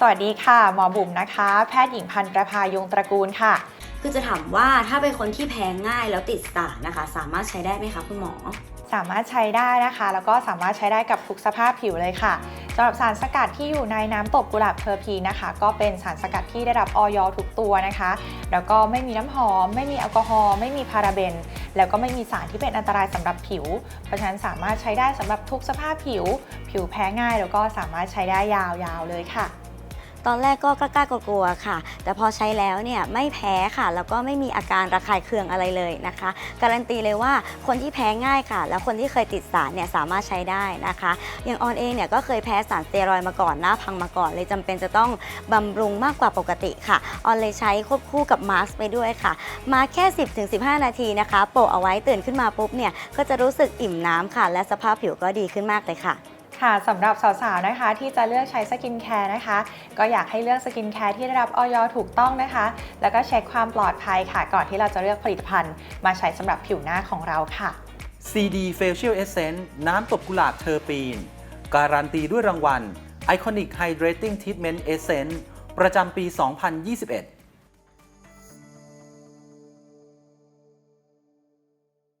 สวัสดีค่ะ หมอบุ๋มนะคะ แพทย์หญิงพันธ์ประภายงตระกูลค่ะ คือจะถามว่าถ้าเป็นคนที่แพ้ง่ายแล้วติดสารนะคะ สามารถใช้ได้ไหมคะคุณหมอ สามารถใช้ได้นะคะ แล้วก็สามารถใช้ได้กับทุกสภาพผิวเลยค่ะสำหรับสารสกัดที่อยู่ในน้ำตบกุหลาบเทอร์พีนะคะ ก็เป็นสารสกัดที่ได้รับออยทุกตัวนะคะ แล้วก็ไม่มีน้ำหอม ไม่มีแอลกอฮอล์ไม่มีพาราเบน แล้วก็ไม่มีสารที่เป็นอันตรายสำหรับผิว เพราะฉะนั้นสามารถใช้ได้สำหรับทุกสภาพผิว ผิวแพ้ง่าย แล้วก็สามารถใช้ได้ยาวๆเลยค่ะ ตอนแรกก็กล้ากลัวๆค่ะ แต่พอใช้แล้วเนี่ยไม่แพ้ค่ะ แล้วก็ไม่มีอาการระคายเคืองอะไรเลยนะคะ การันตีเลยว่าคนที่แพ้ง่ายค่ะ แล้วคนที่เคยติดสารเนี่ยสามารถใช้ได้นะคะ อย่างออนเองเนี่ยก็เคยแพ้สารสเตียรอยด์มาก่อนหน้าพังมาก่อน เลยจำเป็นจะต้องบำรุงมากกว่าปกติค่ะ ออนเลยใช้ควบคู่กับมาสก์ไปด้วยค่ะ มาแค่ 10-15 นาทีนะคะ โปะเอาไว้ตื่นขึ้นมาปุ๊บเนี่ยก็จะรู้สึกอิ่มน้ำค่ะ และสภาพผิวก็ดีขึ้นมากเลยค่ะ ค่ะสำหรับสาวๆนะคะ ที่จะเลือกใช้สกินแคร์นะคะ ก็อยากให้เลือกสกินแคร์ที่ได้รับออยถูกต้องนะคะ แล้วก็เช็คความปลอดภัยค่ะ ก่อนที่เราจะเลือกผลิตภัณฑ์ มาใช้สำหรับผิวหน้าของเราค่ะ CD Facial Essence น้ำตบกุหลาบเทอร์ปีน การันตีด้วยรางวัล Iconic Hydrating Treatment Essence ประจำปี 2021